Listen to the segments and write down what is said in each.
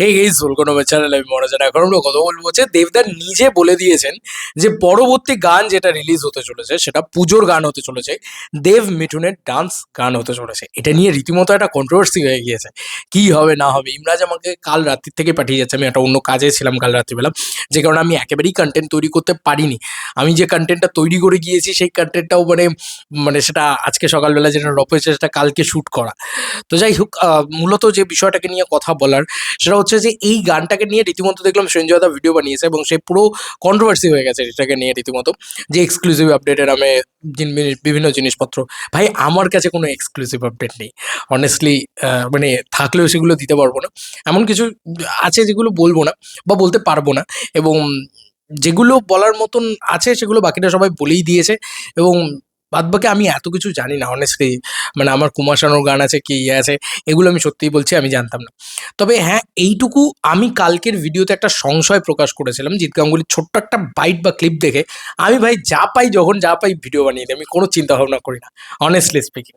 Hey guys welcome to channel আমি মনোজন এখন আমরা কথা বলব হচ্ছে দেবদার নিজে বলে দিয়েছেন যে পরবর্তী গান যেটা রিলিজ হতে চলেছে, সেটা পুজোর গান হতে চলেছে, দেব মিঠুনের ডান্স গান হতে চলেছে। এটা নিয়ে রীতিমতো একটা কন্ট্রোভার্সি হয়ে গিয়েছে। কি হবে, না হবে, ইমরাজ আমাকে কাল রাত্রির থেকে পাঠিয়ে যাচ্ছে, আমি একটা অন্য কাজে ছিলাম কাল রাত্রিবেলা, যে কারণে আমি একেবারেই কন্টেন্ট তৈরি করতে পারিনি। আমি যে কন্টেন্টটা তৈরি করে গিয়েছি, সেই কন্টেন্টটাও মানে মানে সেটা আজকে সকালবেলা যেটা রপ হয়েছে, সেটা কালকে শ্যুট করা। তো যাই হোক মূলত যে বিষয়টাকে নিয়ে কথা বলার, সেটা হচ্ছে যে এই গানটাকে নিয়ে রীতিমতো দেখলাম সঞ্জয় দা ভিডিও বানিয়েছে এবং সে পুরো কন্ট্রোভার্সি হয়ে গেছে এটাকে নিয়ে রীতিমতো যে এক্সক্লুসিভ আপডেটের নামে বিভিন্ন জিনিসপত্র। ভাই, আমার কাছে কোনো এক্সক্লুসিভ আপডেট নেই। অনেস্টলি মানে থাকলেও সেগুলো দিতে পারব না। এমন কিছু আছে যেগুলো বলব না বা বলতে পারব না এবং যেগুলো বলার মতন আছে সেগুলো বাকিটা সবাই বলেই দিয়েছে এবং বাদবাকি আমি এত কিছু জানি না অনেস্টলি মানে আমার কুমার শানুর গান আছে, কি ইয়ে আছে, এগুলো আমি সত্যিই বলছি, আমি জানতাম না। তবে হ্যাঁ এইটুকু আমি কালকের ভিডিওতে একটা সংশয় প্রকাশ করেছিলাম, জিৎ গাঙ্গুলির ছোট্ট একটা বাইট বা ক্লিপ দেখে। আমি ভাই যা পাই, যখন যা পাই ভিডিও বানিয়ে দিই, আমি কোনো চিন্তা ভাবনা করি না অনেস্টলি স্পিকিং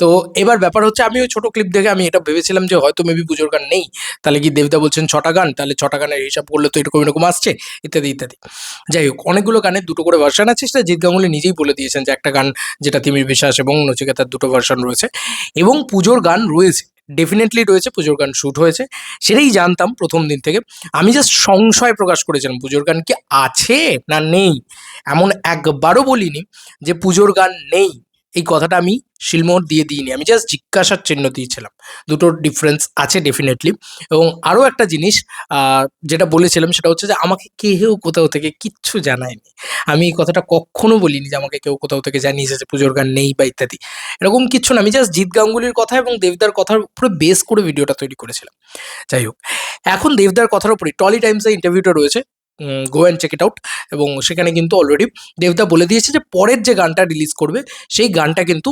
তো এবার ব্যাপার হচ্ছে, আমি ওই ছোটো ক্লিপ দেখে আমি এটা ভেবেছিলাম যে, হয়তো মেবি পুজোর গান নেই। তাহলে কি দেবদা বলছেন ছটা গান? তাহলে ছটা গানের হিসাব করলে তো এরকম এরকম আসছে, ইত্যাদি ইত্যাদি। যাই হোক, অনেকগুলো গানের দুটো করে ভার্সান আছে, সেটা জিৎ গাঙ্গুলি নিজেই বলে দিয়েছেন যে, একটা গান যেটা তিমির বিশ্বাস এবং নচিকেতার দুটো ভার্সান রয়েছে এবং পুজোর গান রয়েছে ডেফিনেটলি রয়েছে, পুজোর গান শ্যুট হয়েছে, সেটাই জানতাম প্রথম দিন থেকে। আমি জাস্ট সংশয় প্রকাশ করেছিলাম, পুজোর গান কি আছে না নেই? এমন একবারও বলিনি যে পুজোর গান নেই। এই কথাটা আমি শিলমোহর দিয়ে দিইনি, আমি জাস্ট জিজ্ঞাসার চিহ্ন দিয়েছিলাম। দুটোর ডিফারেন্স আছে ডেফিনেটলি এবং আরও একটা জিনিস যেটা বলেছিলাম সেটা হচ্ছে যে আমাকে কেউ কোথাও থেকে কিচ্ছু জানায়নি। আমি এই কথাটা কখনো বলিনি যে আমাকে কেউ কোথাও থেকে জানিয়েছে যে পুজোর গান নেই বা ইত্যাদি। এরকম কিচ্ছু না, আমি জাস্ট জিৎ গাঙ্গুলির কথা এবং দেবদার কথার উপরে বেস করে ভিডিওটা তৈরি করেছিলাম। যাই হোক, এখন দেবদার কথার উপরে টলি টাইমসে ইন্টারভিউটা রয়েছে। Go and check it out এবং সেখানে কিন্তু অলরেডি দেবদা বলে দিয়েছে যে পরের যে গানটা রিলিজ করবে, সেই গানটা কিন্তু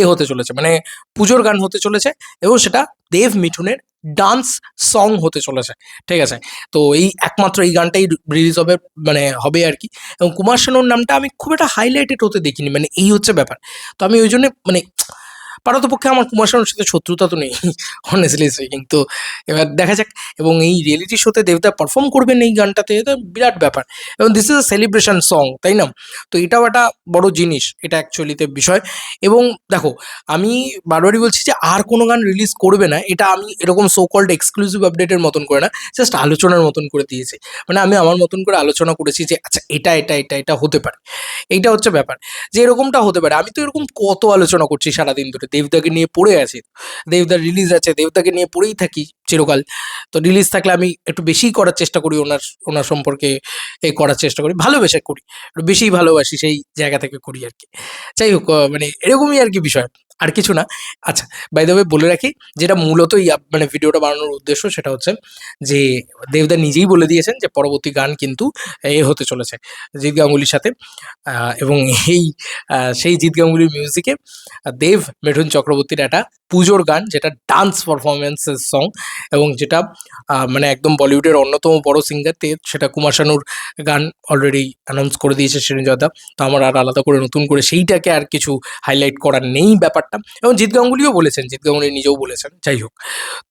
এ হতে চলেছে মানে পুজোর গান হতে চলেছে এবং সেটা দেব মিঠুনের ডান্স সং হতে চলেছে, ঠিক আছে? তো এই একমাত্র এই গানটাই রিলিজ হবে মানে হবে আর কি। এবং কুমার শানুর নামটা আমি খুব একটা হাইলাইটেড হতে দেখিনি মানে এই হচ্ছে ব্যাপার। তো আমি ওই জন্য মানে পারতপক্ষে আমার কুমার শানুর সাথে শত্রুতা তো নেই অনেস্টলি স্পিকিং তো এবার দেখা যাক। এবং এই রিয়েলিটি শোতে দেবদা পারফর্ম করবেন এই গানটাতে, এটা বিরাট ব্যাপার। এবং this is a celebration song তাই না? তো এটাও একটা বড় জিনিস, এটা অ্যাকচুয়ালিতে বিষয়। এবং দেখো, আমি বারবারই বলছি যে আর কোনো গান রিলিজ করবে না, এটা আমি এরকম সো কল্ড এক্সক্লুসিভ আপডেটের মতন করে না জাস্ট আলোচনার মতন করে দিয়েছি। মানে আমি আমার মতন করে আলোচনা করেছি যে আচ্ছা এটা এটা এটা এটা হতে পারে। এইটা হচ্ছে ব্যাপার। যে এরকমটা হতে পারে, আমি তো এরকম কত আলোচনা করছি সারাদিন ধরে দেবদাকে নিয়ে পড়ে আছে। দেবদার রিলিজ আছে, দেবদাকে নিয়ে পড়েই থাকি চিরকাল। তো রিলিজ থাকলে আমি একটু বেশিই করার চেষ্টা করি ওনার ওনার সম্পর্কে এ করার চেষ্টা করি। ভালোবেসে করি, একটু বেশিই ভালোবাসি সেই জায়গা থেকে করি আর কি। যাই হোক মানে এরকমই আর কি বিষয়। আর কিছু না। আচ্ছা বাই বলে রাখি, যেটা মূলত মানে ভিডিওটা বানানোর উদ্দেশ্য সেটা হচ্ছে যে, দেবদা নিজেই বলে দিয়েছেন যে, পরবর্তী গান কিন্তু এ হতে চলেছে জিৎ গাঙ্গুলির সাথে। এবং এই সেই জিৎ গাঙ্গুলির মিউজিকে দেব মিঠুন চক্রবর্তীর একটা পুজোর গান, যেটা ডান্স পারফরমেন্সের সং এবং যেটা মানে একদম বলিউডের অন্যতম বড় সিঙ্গার তে সেটা কুমার শানুর গান অলরেডি অ্যানাউন্স করে দিয়েছে শ্রীনিজদা। তো আমার আর আলাদা করে নতুন করে সেইটাকে আর কিছু হাইলাইট করার নেই ব্যাপারটা। এবং জিৎ গাঙ্গুলিও বলেছেন, জিৎ গাঙ্গুলি নিজেও বলেছেন, যাই হোক।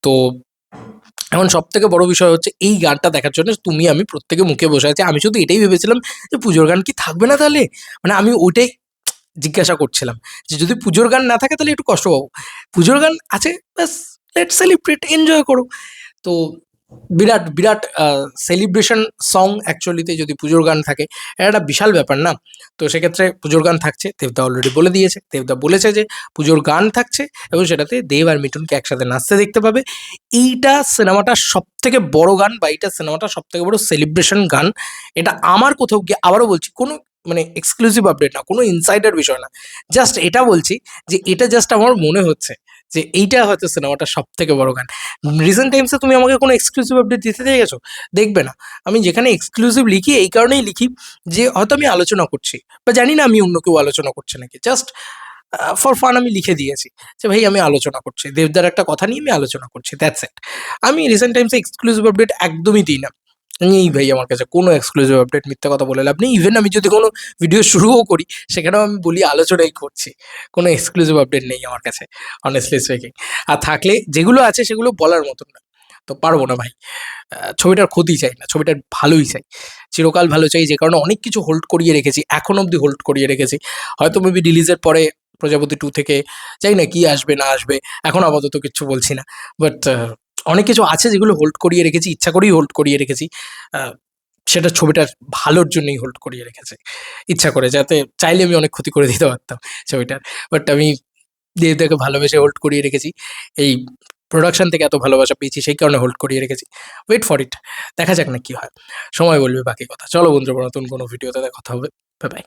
তো এখন সব থেকে বড় বিষয় হচ্ছে, এই গানটা দেখার জন্য তুমি, আমি প্রত্যেকে মুখে বসে আছি। আমি শুধু এটাই ভেবেছিলাম যে পুজোর গান কি থাকবে না তাহলে? মানে আমি ওইটাই জিজ্ঞাসা করছিলাম যে যদি পুজোর গান না থাকে তাহলে একটু কষ্ট পাবো। পুজোর গান আছে, ব্যাস লেট সেলিব্রেট এনজয় করো। তো বিরাট বিরাট সেলিব্রেশন সং অ্যাকচুয়ালিতে যদি পুজোর গান থাকে, এটা একটা বিশাল ব্যাপার না? তো সেক্ষেত্রে পুজোর গান থাকছে, দেবদা অলরেডি বলে দিয়েছে, দেবদা বলেছে যে পুজোর গান থাকছে এবং সেটাতে দেব আর মিঠুনকে একসাথে নাচতে দেখতে পাবে। এইটা সিনেমাটার সব থেকে বড় গান বা এইটা সিনেমাটার সব থেকে বড় সেলিব্রেশন গান। এটা আমার কোথাও গিয়ে আবারও বলছি, কোনো মানে এক্সক্লুসিভ আপডেট না, কোনো ইনসাইডার বিষয় না। জাস্ট এটা বলছি যে এটা জাস্ট আমার মনে হচ্ছে। যে এইটা হয়তো সিনেমাটা সব থেকে বড় গান। রিসেন্ট টাইমসে তুমি আমাকে কোনো এক্সক্লুসিভ আপডেট দিতে দিয়ে গেছো দেখবে না। আমি যেখানে এক্সক্লুসিভ লিখি, এই কারণেই লিখি যে, হয়তো আমি আলোচনা করছি বা জানি না আমি অন্য কেউ আলোচনা করছে নাকি। জাস্ট ফর ফান আমি লিখে দিয়েছি যে, ভাই, আমি আলোচনা করছি। দেবদার একটা কথা নিয়ে আমি আলোচনা করছি। দ্যাটস ইট আমি রিসেন্ট টাইমসে এক্সক্লুসিভ আপডেট একদমই দিই না। নেই ভাই আমার কাছে কোনো এক্সক্লুসিভ আপডেট মিথ্যা কথা বলে লাভ নেই। ইভেন আমি যদি কোনো ভিডিও শুরুও করি, সেখানেও আমি বলি আলোচনাই করছি। কোনো এক্সক্লুসিভ আপডেট নেই আমার কাছে অনেস্টলি স্পিকিং আর থাকলে যেগুলো আছে সেগুলো বলার মতন না। তো পারব না ভাই। ছবিটার ক্ষতি চাই না, ছবিটার ভালোই চাই। চিরকাল ভালো চাই, যে কারণে অনেক কিছু হোল্ড করিয়ে রেখেছি, এখন অবধি হোল্ড করিয়ে রেখেছি। হয়তো মেবি রিলিজের পরে প্রজাপতি টু থেকে, চাই না কি আসবে না আসবে, এখন আপাতত কিছু বলছি না। বাট অনেক কিছু আছে যেগুলো হোল্ড করিয়ে রেখেছি, ইচ্ছা করেই হোল্ড করিয়ে রেখেছি। সেটা ছবিটার ভালোর জন্যই হোল্ড করিয়ে রেখেছে। ইচ্ছা করে, যাতে চাইলে আমি অনেক ক্ষতি করে দিতে পারতাম ছবিটার। বাট আমি দেবদাকে ভালোবেসে হোল্ড করিয়ে রেখেছি। এই প্রোডাকশন থেকে এত ভালোবাসা পেয়েছি, সেই কারণে হোল্ড করিয়ে রেখেছি। ওয়েট ফর ইট দেখা যাক না কী হয়। সময় বলবে বাকি কথা। চলো বন্ধুরা, নতুন কোনো ভিডিওতে কথা হবে। বাই